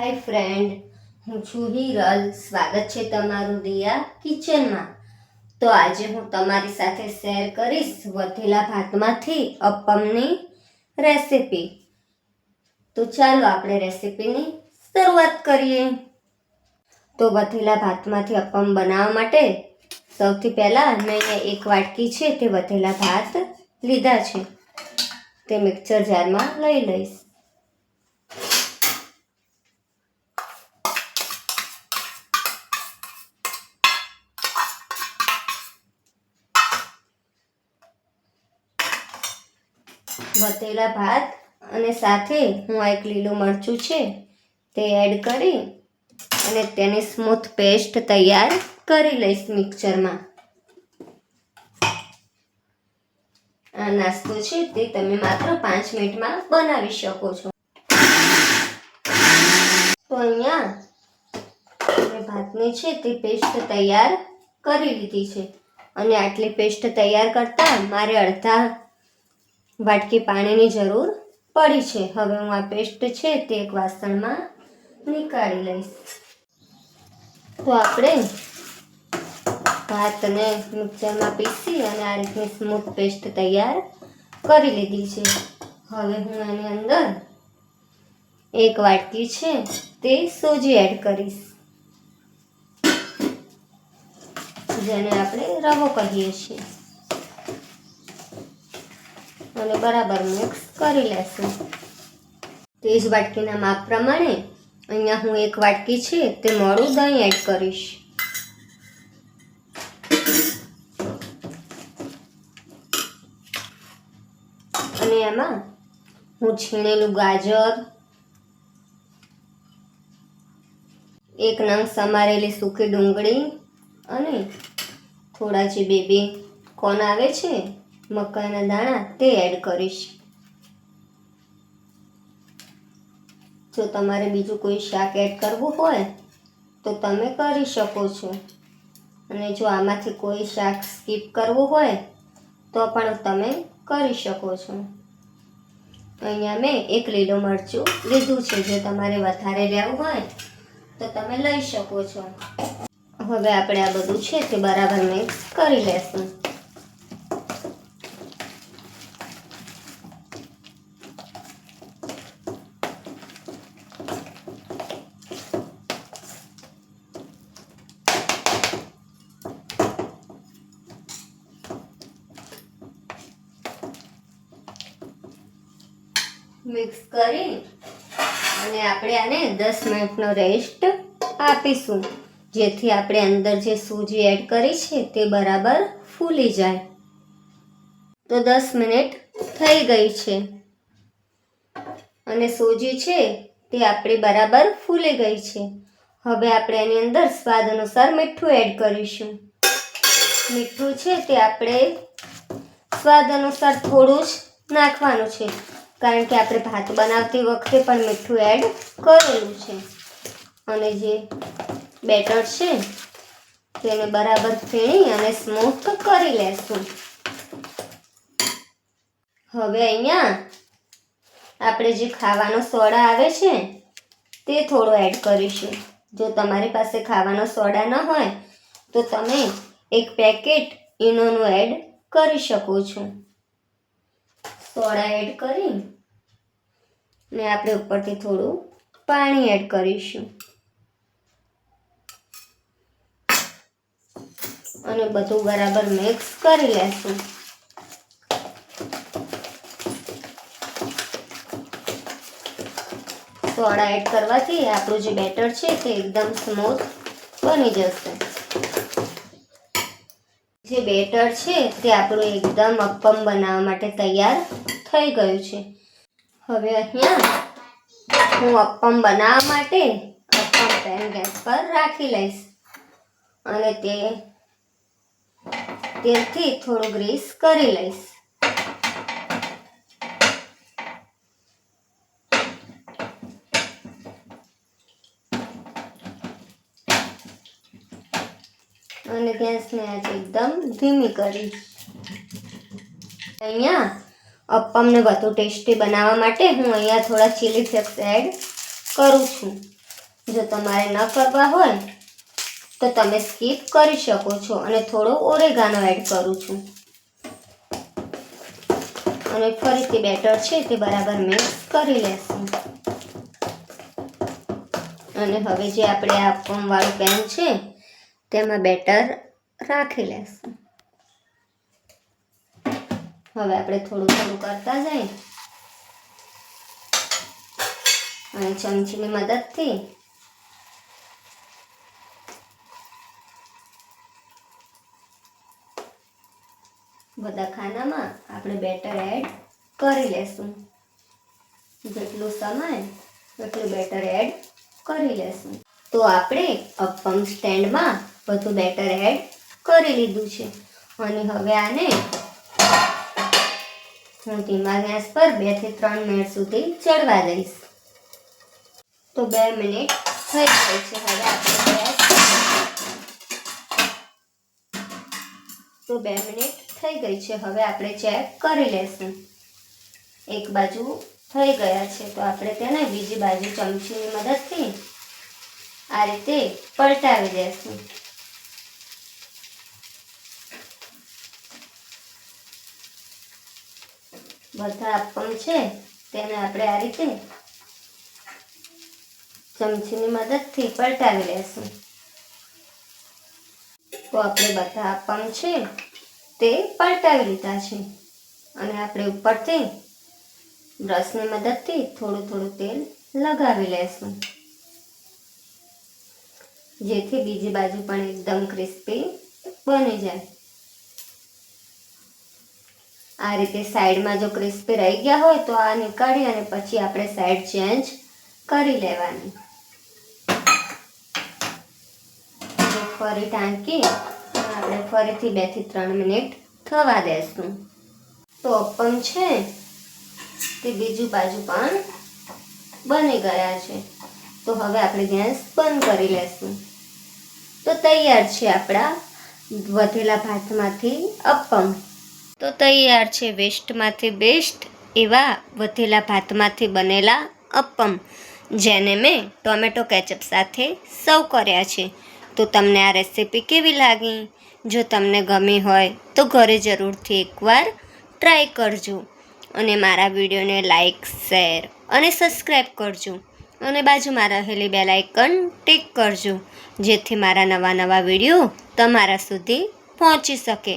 હાય friend, હું છું હિરલ. સ્વાગત છે તમારું દિયા કિચનમાં. તો આજે હું તમારી સાથે શેર કરીશ વધેલા ભાતમાંથી અપમની રેસીપી. તો ચાલો આપણે રેસિપીની શરૂઆત કરીએ. તો વધેલા ભાતમાંથી અપમ બનાવવા માટે સૌથી પહેલાં મેં અહીંયા એક વાટકી છે તે વધેલા ભાત લીધા છે. તે મિક્સર જારમાં લઈ લઈશ. વધેલા ભાત અને સાથે હું એક લીલું મરચું છે તે એડ કરી અને તેની સ્મૂથ પેસ્ટ તૈયાર કરી લઈશ મિક્સરમાં આ નાસ્તો છે તે તમે માત્ર પાંચ મિનિટમાં બનાવી શકો છો. તો અહીંયા ભાતની છે તે પેસ્ટ તૈયાર કરી લીધી છે. અને આટલી પેસ્ટ તૈયાર કરતાં મારે અડધા વાટકી પાણીની જરૂર પડી છે. હવે હું આ પેસ્ટ છે તે એક વાસણમાં નીકાળી લઈશ. તો આપણે ભાતને મિક્સરમાં પીસી અને આ રીતની સ્મૂથ પેસ્ટ તૈયાર કરી લીધી છે. હવે હું એની અંદર એક વાટકી છે તે સોજી એડ કરીશ. જેને આપણે રવો કહીએ છીએ. અને બરાબર મિક્સ કરી લેશું. તે જ વાટકીના માપ પ્રમાણે અહીંયા હું એક વાટકી છે તે મોડું દહીં એડ કરીશ. અને એમાં હું છીણેલું ગાજર, એક નંગ સમારેલી સૂકી ડુંગળી અને થોડા જે બેબી કોન આવે છે મકાઈના દાણા તે એડ કરીશ. જો તમારે બીજું કોઈ શાક એડ કરવું હોય, તો તમે કરી શકો છો. અને જો આમાંથી કોઈ શાક સ્કીપ કરવું હોય, તો પણ તમે કરી શકો છો. અહીંયા મેં એક લીલું મરચું લીધું છે. જો તમારે વધારે લેવું હોય, તો તમે લઈ શકો છો. હવે આપણે આ બધું છે તે બરાબર મિક્સ કરી લેશું. મિક્સ કરી અને આપણે આને દસ મિનિટનો રેસ્ટ આપીશું. જેથી આપણે અંદર જે સૂજી એડ કરી છે તે બરાબર ફૂલી જાય. તો દસ મિનિટ થઈ ગઈ છે. અને સૂજી છે તે આપણી બરાબર ફૂલી ગઈ છે. હવે આપણે એની અંદર સ્વાદ અનુસાર મીઠું એડ કરીશું. મીઠું છે તે આપણે સ્વાદ અનુસાર થોડું જ નાખવાનું છે. કારણ કે આપણે ભાત બનાવતી વખતે પણ મીઠું એડ કરેલું છે. અને જે બેટર છે, તેને બરાબર ફેણી અને સ્મૂથ કરી લેશું. હવે અહીંયા આપણે જે ખાવાનો સોડા આવે છે, તે થોડો એડ કરીશું. જો તમારી પાસે ખાવાનો સોડા ન હોય, તો તમે એક પેકેટ ઈનોનું એડ કરી શકો છો. સોડા એડ કરી ને આપણે ઉપરથી થોડું પાણી એડ કરીશું. અને બધું બરાબર મિક્સ કરી લેશું. સોડા એડ કરવાથી આપણું જે બેટર છે તે એકદમ સ્મૂથ બની જશે. જે બેટર છે તે આપણું એકદમ અપ્પમ બનાવવા માટે તૈયાર થઈ ગયું છે. હવે અહીંયા હું અપ્પમ બનાવવા માટે અપ્પમ પેન ગેસ પર રાખી લઈશ. અને તે તેલથી થોડું ગ્રીસ કરી લઈશ. અને ગેસને આજે એકદમ ધીમી કરી. અહીંયા અપ્પમને વધુ ટેસ્ટી બનાવવા માટે હું અહીંયા થોડા ચીલી ફ્લેક્સ એડ કરું છું. જો તમારે ન કરવા હોય, તો તમે સ્કીપ કરી શકો છો અને થોડો ઓરેગાનો એડ કરું છું. અને ફરીથી બેટર છે તે બરાબર મિક્સ કરી લેશું. અને હવે જે આપણે આ વાળું પેન છે, તેમાં બેટર રાખી લેશું. હવે આપણે થોડું થોડું કરતા જઈએ. અને ચમચીની મદદથી બધા ખાનામાં આપણે બેટર એડ કરી લેશું. જેટલું સમય એટલું બેટર એડ કરી લેશું. તો આપણે અપમ સ્ટેન્ડમાં બધું બેટર એડ કરી લીધું છે. અને હવે આને હું ધીમા ગેસ પર બેથી ત્રણ મિનિટ સુધી ચડવા દઈશ. તો બે મિનિટ થઈ ગઈ છે હવે આપણે ગેસ તો બે મિનિટ થઈ ગઈ છે, હવે આપણે ચેક કરી લેશું. એક બાજુ થઈ ગયા છે, તો આપણે તેને બીજી બાજુ ચમચીની મદદથી આ રીતે પલટાવી દેશું બધા આપવાનું છે, તેને આપણે આ રીતે ચમચીની મદદથી પલટાવી લેશું. તો આપણે બધા આપવાનું છે, તે પલટાવી લીધા છે. અને આપણે ઉપરથી બ્રશની મદદથી થોડું થોડું તેલ લગાવી લેશું. જેથી બીજી બાજુ પણ એકદમ ક્રિસ્પી બની જાય. આ રીતે સાઈડમાં જો ક્રિસ્પી રહી ગયા હોય તો આ નીકાળી અને પછી આપણે સાઈડ ચેન્જ કરી લેવાની. ફરી ટાંકી. આપણે ફરીથી બેથી ત્રણ મિનિટ થવા દેશું. તો અપમ છે. તે બીજું બાજુ પણ બની ગયા છે. તો હવે આપણે ગેસ બંધ કરી લેશું. તો તૈયાર છે આપણા વધેલા ભાતમાંથી અપમ. તો તૈયાર છે વેસ્ટમાંથી બેસ્ટ એવા વધેલા ભાતમાંથી બનેલા અપમ જેને મેં ટોમેટો કેચઅપ સાથે સર્વ કર્યા છે. તો તમને આ રેસિપી કેવી લાગી? જો તમને ગમી હોય તો ઘરે જરૂરથી એકવાર ટ્રાય કરજો અને મારા વિડીયોને લાઇક શેર અને સબસ્ક્રાઈબ કરજો. અને બાજુમાં રહેલી બે લાઇકન ટિક કરજો, જેથી મારા નવા નવા વીડિયો તમારા સુધી પહોંચી શકે.